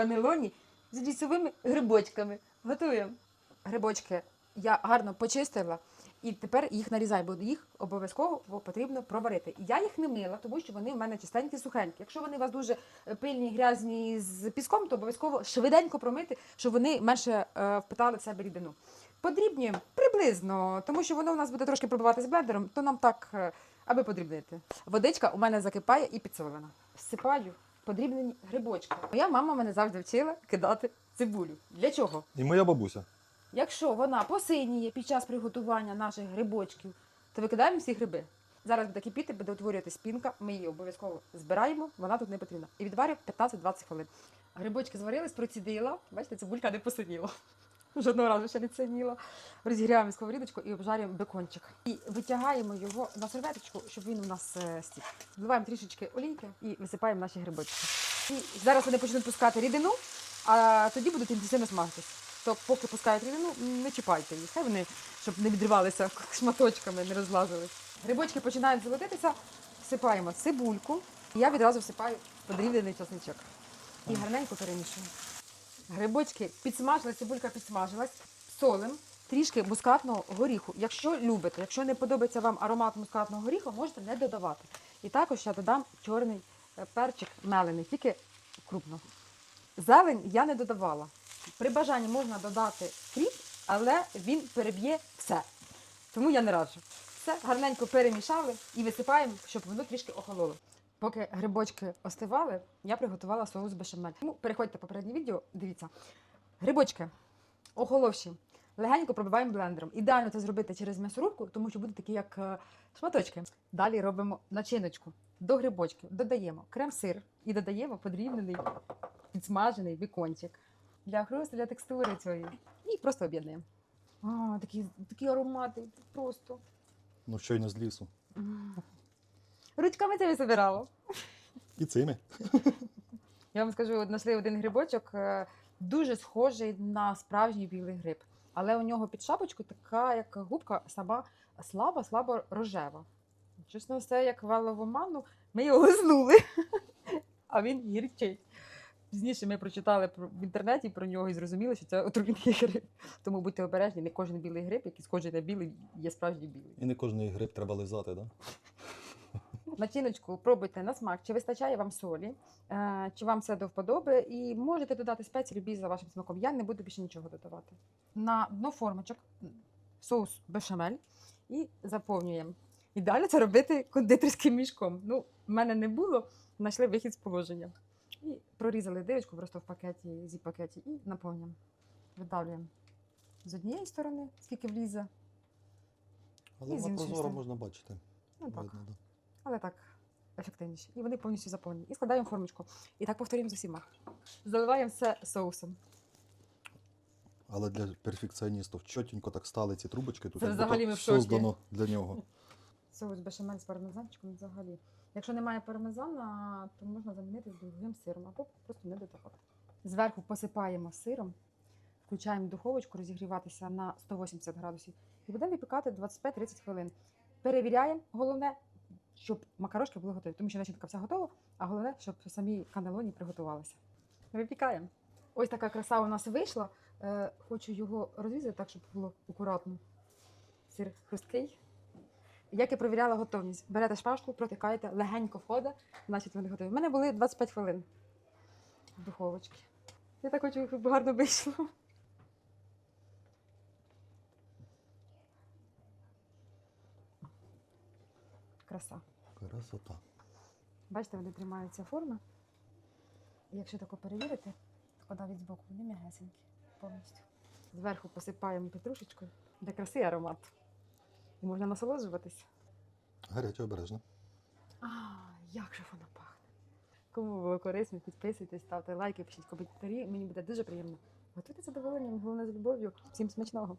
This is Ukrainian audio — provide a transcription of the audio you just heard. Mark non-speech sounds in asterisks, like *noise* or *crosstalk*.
канелоні з лісовими грибочками. Готуємо. Грибочки я гарно почистила. І тепер їх нарізаю, бо їх обов'язково потрібно проварити. Я їх не мила, тому що вони в мене чистенькі, сухенькі. Якщо вони у вас дуже пильні, грязні з піском, то обов'язково швиденько промити, щоб вони менше е, впитали в себе рідину. Подрібнюємо приблизно, тому що воно у нас буде трошки пробивати з блендером, то нам так, е, аби подрібнити. Водичка у мене закипає і підсолена. Всипаю подрібнені грибочки. Моя мама мене завжди вчила кидати цибулю. Для чого? І моя бабуся. Якщо вона посиніє під час приготування наших грибочків, то викидаємо всі гриби. Зараз буде кипіти, буде утворювати спінка. Ми її обов'язково збираємо, вона тут не потрібна. І відварюємо 15-20 хвилин. Грибочки зварились, процідила. Бачите, цибулька не посиніла. Жодного разу ще не синіла. Розігріваємо сковорідочку і обжарюємо бекончик. І витягаємо його на серветочку, щоб він у нас е, стік. Вливаємо трішечки олійки і висипаємо наші грибочки. І зараз вони почнуть пускати рідину, а тоді будуть інтенсивно смажитись. То поки пускають рідину, не чіпайте їх. Хай вони, щоб не відривалися *laughs* шматочками, не розлазились. Грибочки починають золотитися, всипаємо цибульку. І я відразу всипаю подрібнений часничок. І гарненько перемішую. Грибочки підсмажились, цибулька підсмажилась, солим, трішки мускатного горіху. Якщо любите, якщо не подобається вам аромат мускатного горіху, можете не додавати. І також я додам чорний е, перчик мелений, тільки крупно. Зелень я не додавала. При бажанні можна додати кріп, але він переб'є все. Тому я не раджу. Все гарненько перемішали і висипаємо, щоб воно трішки охололо. Поки грибочки остивали, я приготувала соус бешамель. Тому переходьте в попереднє відео, дивіться. Грибочки охоловші. Легенько пробиваємо блендером. Ідеально це зробити через м'ясорубку, тому що буде такі, як е, шматочки. Далі робимо начиночку. До грибочків додаємо крем-сир і додаємо подрібнений підсмажений бікончик для хрусту, для текстури цієї. І просто об'єднуємо. Такі, такі аромати, просто. Ну, щойно з лісу. Ручками це висобирала. І цими. *laughs* Я вам скажу, знайшли один грибочок, е, дуже схожий на справжній білий гриб. Але у нього під шапочкою така, як губка, сама слабо, слабо рожева. Чесно, все як валовоману, ми його лизнули, *laughs* а він гірчить. Пізніше ми прочитали в інтернеті про нього і зрозуміли, що це отруйний гриб. Тому будьте обережні, не кожен білий гриб, який схожий на білий, є справжній білий. І не кожний гриб треба лизати, да? Начиночку пробуйте на смак, чи вистачає вам солі, е, чи вам все до вподоби, і можете додати спеції любі за вашим смаком. Я не буду більше нічого додавати. На дно формочок соус бешамель і заповнюємо. Ідеально це робити кондитерським мішком. Ну, в мене не було, знайшли вихід з положення. І прорізали дирочку просто в пакеті, зі пакеті і наповнюємо. Видавлюємо з однієї сторони, скільки влізе. Але І на прозоро можна бачити. Ну, так. Видно, да. Але так ефективніше. І вони повністю заповнені. І складаємо формочку. І так повторюємо з усіма. Заливаємо все соусом. Але для перфекціоністів чотенько так стали ці трубочки тут. Це як взагалі ми в шокі. создано для нього. Соус бешамель з пармезанчиком взагалі. Якщо немає пармезана, то можна замінити другим сиром або просто не додавати. Зверху посипаємо сиром, включаємо духовочку розігріватися на 180 градусів і будемо випікати 25-30 хвилин. Перевіряємо, головне, щоб макарошки були готові, тому що начинка вся готова, а головне, щоб самі канелоні приготувалися. Випікаємо. Ось така краса у нас вийшла. Е, хочу його розрізати так, щоб було акуратно. Сир хрусткий. Як я перевіряла готовність, берете шпажку, протикаєте, легенько входить, значить вони готові. У мене були 25 хвилин в духовочці. Я так хочу, щоб гарно вийшло. Краса. Красота. Бачите, вони тримаються форми. І якщо тако перевірити, то навіть збоку вони м'ягесенькі повністю. Зверху посипаємо петрушечкою, де краси аромат. І можна насолоджуватись. Гаряче обережно. А, як же воно пахне. Кому було корисно, підписуйтесь, ставте лайки, пишіть коментарі. Мені буде дуже приємно. Готуйте задоволенням, головне з любов'ю. Всім смачного!